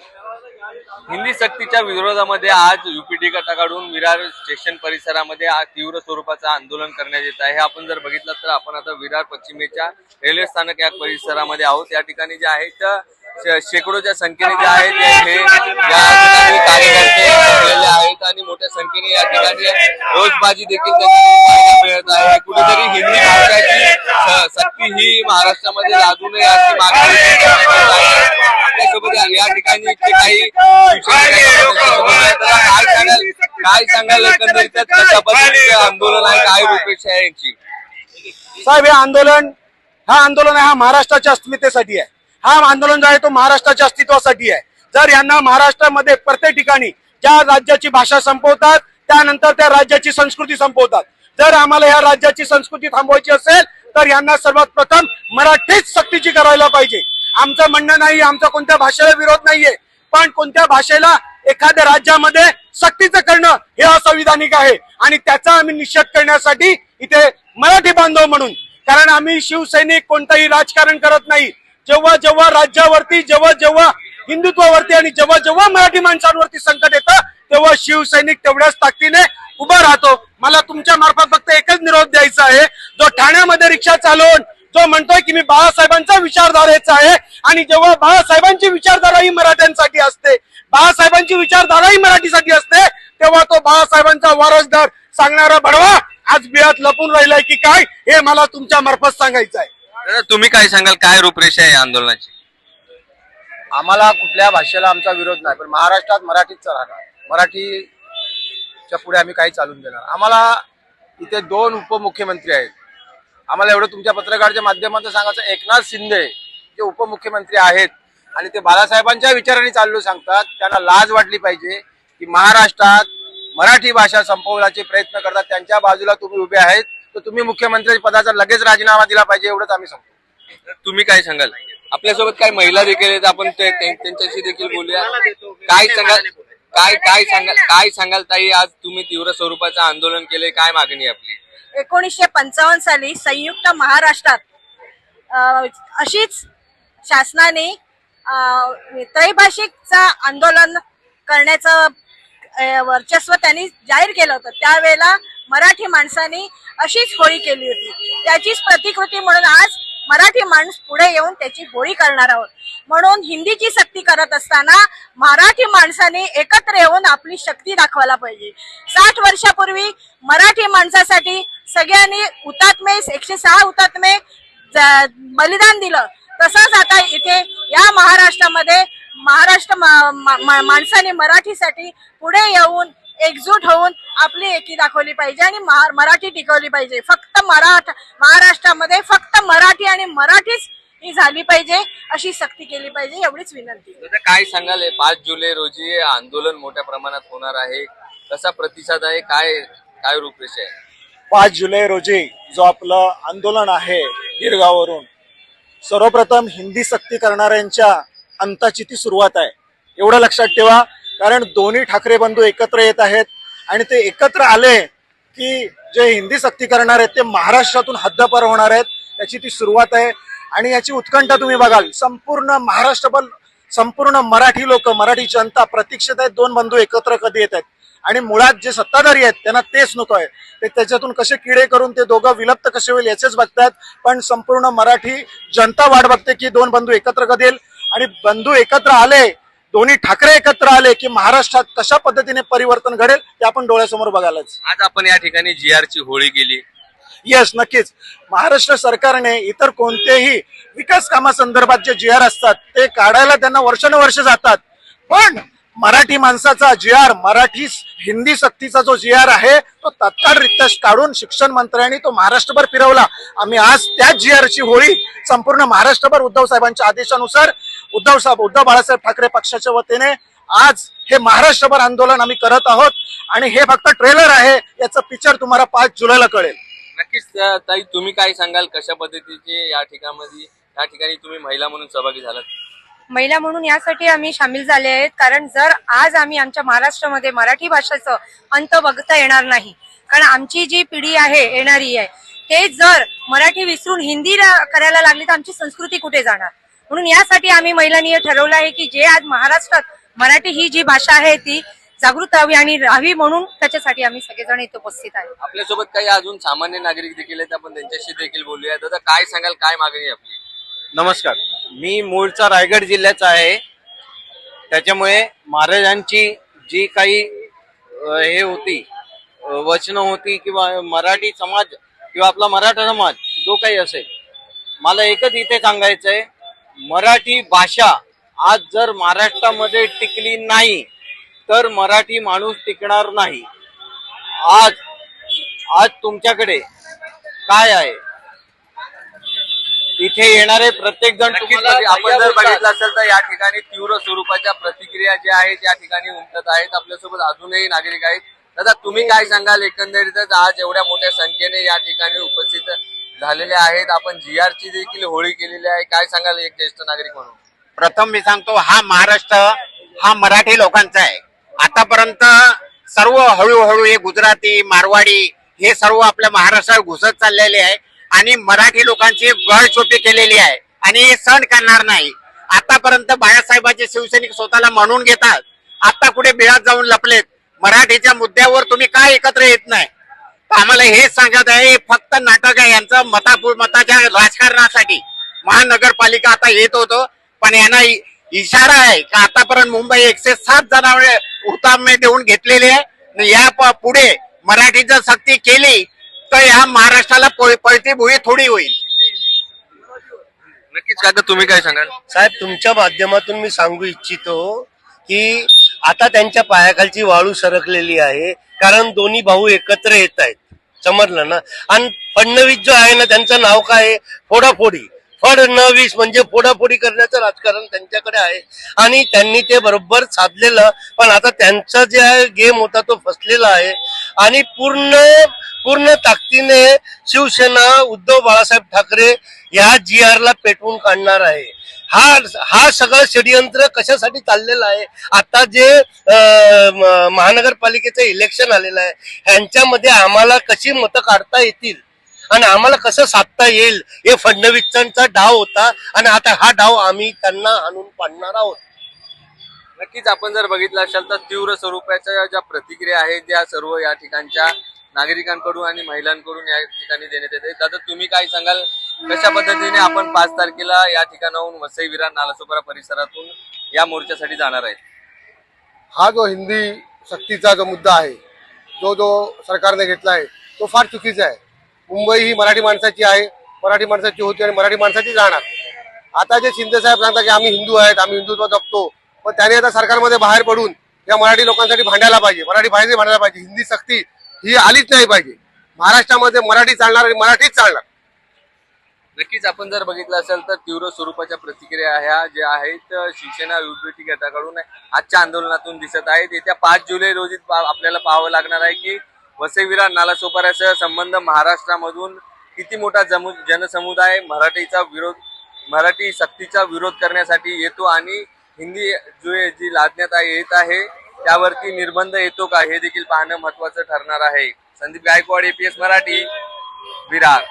हिंदी सक्तीच्या विरोधामध्ये आज युपीटी गटाकडून विरार स्टेशन परिसरामध्ये आज तीव्र स्वरूपाचं आंदोलन करण्यात येत आहे. आपण जर बघितलं तर आपण आता विरार पश्चिमेच्या रेल्वे स्थानक या परिसरामध्ये आहोत. या ठिकाणी जे आहेत शेकडोच्या संख्येने जे आहेत ते हे या ठिकाणी कार्यकर्ते आहेत आणि मोठ्या संख्येने या ठिकाणी रोजबाजी देखील मिळत आहे. कुठेतरी हिंदी भाषाची सक्ती ही महाराष्ट्रामध्ये लागू नये अशी मागणी करण्यात येत आहे. आपल्यासोबत या ठिकाणी जे काही काय सांगाल एकंदरीत पद्धतीचे आंदोलन आहे काय रूपरेषा आहे यांची. साहेब हे आंदोलन हा आंदोलन आहे हा महाराष्ट्राच्या अस्मितेसाठी आहे. हा आंदोलन जो आहे तो महाराष्ट्राच्या अस्तित्वासाठी आहे. जर यांना महाराष्ट्रामध्ये प्रत्येक ठिकाणी ज्या राज्याची भाषा संपवतात त्यानंतर त्या राज्याची संस्कृती संपवतात. जर आम्हाला या राज्याची संस्कृती थांबवायची असेल तर यांना सर्वात प्रथम मराठीच सक्तीची करायला पाहिजे. आमचं म्हणणं नाही आमचा कोणत्या भाषेला विरोध नाहीये. पण कोणत्या भाषेला एखाद्या राज्यामध्ये सक्तीचं करणं हे असंविधानिक आहे. आणि त्याचा आम्ही निषेध करण्यासाठी इथे मराठी बांधव म्हणून कारण आम्ही शिवसैनिक कोणतंही राजकारण करत नाही. जेव्हा जेव्हा राज्यावरती जेव्हा जेव्हा हिंदुत्वावरती आणि जेव्हा जेव्हा मराठी माणसांवरती संकट येतं तेव्हा शिवसैनिक तेवढ्याच ताकदीने उभा राहतो. मला तुमच्या मार्फत फक्त एकच निरोप द्यायचा आहे. जो ठाण्यामध्ये रिक्षा चालवून जो म्हणतोय की मी बाळासाहेबांचा विचारधारेचा आहे. आणि जेव्हा बाळासाहेबांची विचारधारा ही मराठ्यांसाठी असते बाळासाहेबांची विचारधारा ही मराठीसाठी असते तेव्हा तो बाळासाहेबांचा वारसदार सांगणारा बडवा आज बियात लपून राहिलाय की काय हे मला तुमच्या मार्फत सांगायचं आहे. तुम्ही काय सांगाल? काय रूपरेषा आहे या आंदोलनाची? आम्हाला कुठल्या भाषेला आमचा विरोध नाही पण महाराष्ट्रात मराठीच राहणार मराठीच्या पुढे आम्ही काही चालून देणार आम्हाला इथे दोन उपमुख्यमंत्री आहेत. आम्हाला एवढं तुमच्या पत्रकारच्या माध्यमातून सांगायचं एकनाथ शिंदे जे उपमुख्यमंत्री आहेत. आणि ते बाळासाहेबांच्या विचारांनी चाललो सांगतात. त्यांना लाज वाटली पाहिजे की महाराष्ट्रात मराठी भाषा संपवण्याचे प्रयत्न करतात. त्यांच्या बाजूला तुम्ही उभे आहेत. तर तुम्ही मुख्यमंत्री पदाचा लगेच राजीनामा दिला पाहिजे एवढंच आम्ही सांगतो. तुम्ही काय सांगाल? आपल्यासोबत काही महिला देखील आहेत. आपण ते- त्यांच्याशी देखील बोलूया. काय सांगाल काय काय सांगाल काय सांगाल ताई? आज तुम्ही तीव्र स्वरूपाचं आंदोलन केले काय मागणी आपली? एकोणीसशे पंचावन्न साली संयुक्त महाराष्ट्रात अशीच शासनाने अ, त्रैभाषिकचा आंदोलन करण्याचं वर्चस्व त्यांनी जाहीर केलं होतं. त्यावेळेला मराठी माणसांनी अशीच होळी केली होती. त्याचीच प्रतिकृती म्हणून आज मराठी माणूस पुढे येऊन त्याची होळी करणार आहोत. म्हणून हिंदीची सक्ती करत असताना मराठी माणसाने एकत्र येऊन आपली शक्ती दाखवायला पाहिजे. साठ वर्षापूर्वी मराठी माणसासाठी सगळ्यांनी हुतात्मे एकशे सहा हुतात्मे ज- बलिदान दिलं. तसंच आता इथे या महाराष्ट्रामध्ये महाराष्ट्र मा- मा- मा- माणसाने मराठीसाठी पुढे येऊन एकजूट होऊन आपली एकी दाखवली पाहिजे आणि महा- मराठी टिकवली पाहिजे. फक्त मराठ महाराष्ट्रामध्ये फक्त मराठी आणि मराठीच ही झाली पाहिजे अशी सक्ती केली पाहिजे एवढीच विनंती. काय सांगाल पाच जुलै रोजी आंदोलन मोठ्या प्रमाणात होणार आहे. कसा प्रतिसाद आहे? काय काय रूपरेषा आहे? पाच जुलै रोजी जो आपलं आंदोलन आहे गिरगाववरून सर्वप्रथम हिंदी सक्ती करणाऱ्यांच्या अंताची ती सुरुवात आहे. एवढं लक्षात ठेवा कारण दोन्ही ठाकरे बंधू एकत्र येत आहेत आणि ते एकत्र आले की जे हिंदी सक्ती करणार आहेत ते महाराष्ट्रातून हद्दपार होणार आहेत याची ती सुरुवात आहे. आणि याची उत्कंठा तुम्ही बघाल. संपूर्ण महाराष्ट्रभर संपूर्ण मराठी लोक मराठी जनता प्रतीक्षित आहेत दोन बंधू एकत्र कधी येत आहेत. आणि मुळात जे सत्ताधारी आहेत त्यांना तेच नको आहे. ते त्याच्यातून कसे किडे करून ते दोघं विलप्त कसे होईल याचेच बघतात पण संपूर्ण मराठी जनता वाट बघते की दोन बंधू एकत्र कधी येईल. आणि बंधू एकत्र आले दोन्ही ठाकरे एकत्र आले की महाराष्ट्रात कशा पद्धतीने परिवर्तन घडेल ते आपण डोळ्यासमोर बघायलाच. आज आपण या ठिकाणी जी आर ची होळी केली. येस नक्कीच. महाराष्ट्र सरकारने इतर कोणतेही विकास कामासंदर्भात जे जी आर असतात ते काढायला त्यांना वर्षानुवर्ष जातात. पण मराठी माणसाचा जी आर मराठी हिंदी सक्तीचा जो जी आर आहे तो तात्काळरित्या काढून शिक्षण मंत्र्यांनी तो महाराष्ट्रभर फिरवला. आम्ही आज त्याच जी आरची होळी संपूर्ण महाराष्ट्रभर उद्धव साहेबांच्या आदेशानुसार उद्धव साहेब उद्धव बाळासाहेब ठाकरे पक्षाच्या वतीने आज हे महाराष्ट्रभर आंदोलन आम्ही करत आहोत. आणि हे फक्त ट्रेलर आहे याचं पिक्चर तुम्हाला पाच जुलैला कळेल. नक्कीच ताई तुम्ही काय सांगाल? कशा पद्धतीचे या ठिकाणी या ठिकाणी तुम्ही महिला म्हणून सहभागी झालात? महिला म्हणून यासाठी आम्ही सामील झाले आहेत कारण जर आज आम्ही आमच्या महाराष्ट्रामध्ये मराठी भाषेचं अंत बघता येणार नाही कारण आमची जी पिढी आहे येणारी आहे ते जर मराठी विसरून हिंदी करायला लागली तर आमची संस्कृती कुठे जाणार? म्हणून यासाठी आम्ही महिलांनी हे ठरवलं आहे की जे आज महाराष्ट्रात मराठी ही जी भाषा आहे ती जागृत राहावी आणि राहावी म्हणून त्याच्यासाठी आम्ही सगळेजण इथे उपस्थित आहे. आपल्यासोबत काही अजून सामान्य नागरिक देखील आहेत आपण त्यांच्याशी देखील बोलूया. दादा काय सांगाल? काय मागणी आपली? नमस्कार. मी मूळचा रायगड जिल्ह्याचा आहे. त्याच्यामुळे महाराजांची जी काही हे होती वचनं होती किंवा मराठी समाज किंवा आपला मराठा समाज जो काही असेल मला एकच इथे सांगायचं आहे मराठी भाषा आज जर महाराष्ट्रामध्ये टिकली नाही तर मराठी माणूस टिकणार नाही. आज आज तुमच्याकडे काय आहे? इथे येणारे प्रत्येक जण म्हणजे आपण जर. बघितलं असेल तर या ठिकाणी तीव्र स्वरूपाच्या प्रतिक्रिया ज्या आहेत या ठिकाणी उमटत आहेत. आपल्यासोबत अजूनही नागरिक आहेत. दादा तुम्ही काय सांगाल? एकंदरीतच आज एवढ्या मोठ्या संख्येने या ठिकाणी उपस्थित झालेले आहेत. आपण जी आर ची देखील होळी केलेली आहे. काय सांगाल एक ज्येष्ठ नागरिक म्हणून? प्रथम मी सांगतो हा महाराष्ट्र हा मराठी लोकांचा आहे. आतापर्यंत सर्व हळूहळू हे गुजराती मारवाडी हे सर्व आपल्या महाराष्ट्रात घुसत चाललेले आहे. आणि मराठी लोकांची गळछोपी केलेली आहे. आणि हे सण करणार नाही. आतापर्यंत बाळासाहेबांचे शिवसैनिक स्वतःला म्हणून घेतात. आता कुठे बिळात जाऊन लपलेत. मराठीच्या मुद्द्यावर तुम्ही काय एकत्र येत नाही? आम्हाला हे सांगत आहे हे फक्त नाटक आहे यांचं मतापूर मताच्या राजकारणासाठी. महानगरपालिका आता येत होतं पण यांना इशारा आहे की आतापर्यंत मुंबई एकशे सात जणांवर हुतात्मे देऊन घेतलेले आहे. आणि या पुढे मराठी जर सक्ती केली तर या महाराष्ट्राला पळ- पळती भुई थोडी होईल. नक्कीच काका तुम्ही काय सांगाल? साहेब तुमच्या माध्यमातून मी सांगू इच्छितो की आता त्यांच्या पायाखालची वाळू सरकलेली आहे. कारण दोन्ही भाऊ एकत्र येत आहेत. समजलं ना? आणि फडणवीस जो आहे ना त्यांचं नाव काय आहे? फोडाफोडी. फडणवीस म्हणजे फोडाफोडी करण्याचं राजकारण त्यांच्याकडे आहे. आणि त्यांनी ते बरोबर साधलेलं पण आता त्यांचा जे आहे गेम होता तो फसलेला आहे. आणि पूर्ण पूर्ण ताकदीने शिवसेना उद्धव बाळासाहेब ठाकरे या जी ला पेटवून काढणार आहे. हा हा सगळं षडयंत्र कशासाठी चाललेलं आहे? आता जे महानगरपालिकेचं इलेक्शन आलेलं आहे ह्यांच्यामध्ये आम्हाला कशी मतं काढता येतील? आणि आम्हाला कसं साधता येईल? हे फडणवीसांचा डाव होता आणि आता हा डाव आम्ही त्यांना आणून पाडणार आहोत. नक्कीच आपण जर बघितलं असाल तर तीव्र स्वरूपाच्या ज्या प्रतिक्रिया आहेत त्या सर्व या ठिकाणच्या नागरिकांकडून आणि महिलांकडून या ठिकाणी देण्यात येते दादा तुम्ही काय सांगाल कशा पद्धतीने आपण पाच तारखेला या ठिकाणाहून वसई विरार नालासोपारा परिसरातून या मोर्चासाठी जाणार आहे? हा जो हिंदी सक्तीचा जो मुद्दा आहे जो जो सरकारने घेतला आहे तो फार चुकीचा आहे. मुंबई ही मराठी माणसाची आहे मराठी माणसाची होती आणि मराठी माणसाची राहणार. आता जे शिंदे साहेब सांगतात की आम्ही हिंदू आहेत आम्ही हिंदुत्व जपतो पण त्याने आता सरकारमध्ये बाहेर पडून या मराठी लोकांसाठी भांडायला पाहिजे. मराठी भाषेने भांडायला पाहिजे. हिंदी सक्ती ही आलीच नाही पाहिजे. महाराष्ट्रामध्ये मराठी चालणार आणि मराठीच चालणार. नक्कीच आपण जर बघितलं असेल तर तीव्र स्वरूपाच्या प्रतिक्रिया ह्या ज्या आहेत शिवसेना युपीटी गटाकडून आजच्या आंदोलनातून दिसत आहेत. येत्या पाच जुलै रोजी आपल्याला पाहावं लागणार आहे की वसईविरा विरार संबंध महाराष्ट्रामधून किती मोठा जमु जनसमुदाय मराठीचा विरोध मराठी सक्तीचा विरोध करण्यासाठी येतो आणि हिंदी जो जी लादण्यात येत आहे त्यावरती निर्बंध येतो का हे देखील पाहणं महत्वाचं ठरणार आहे. संदीप गायकवाड एपीएस मराठी विरार.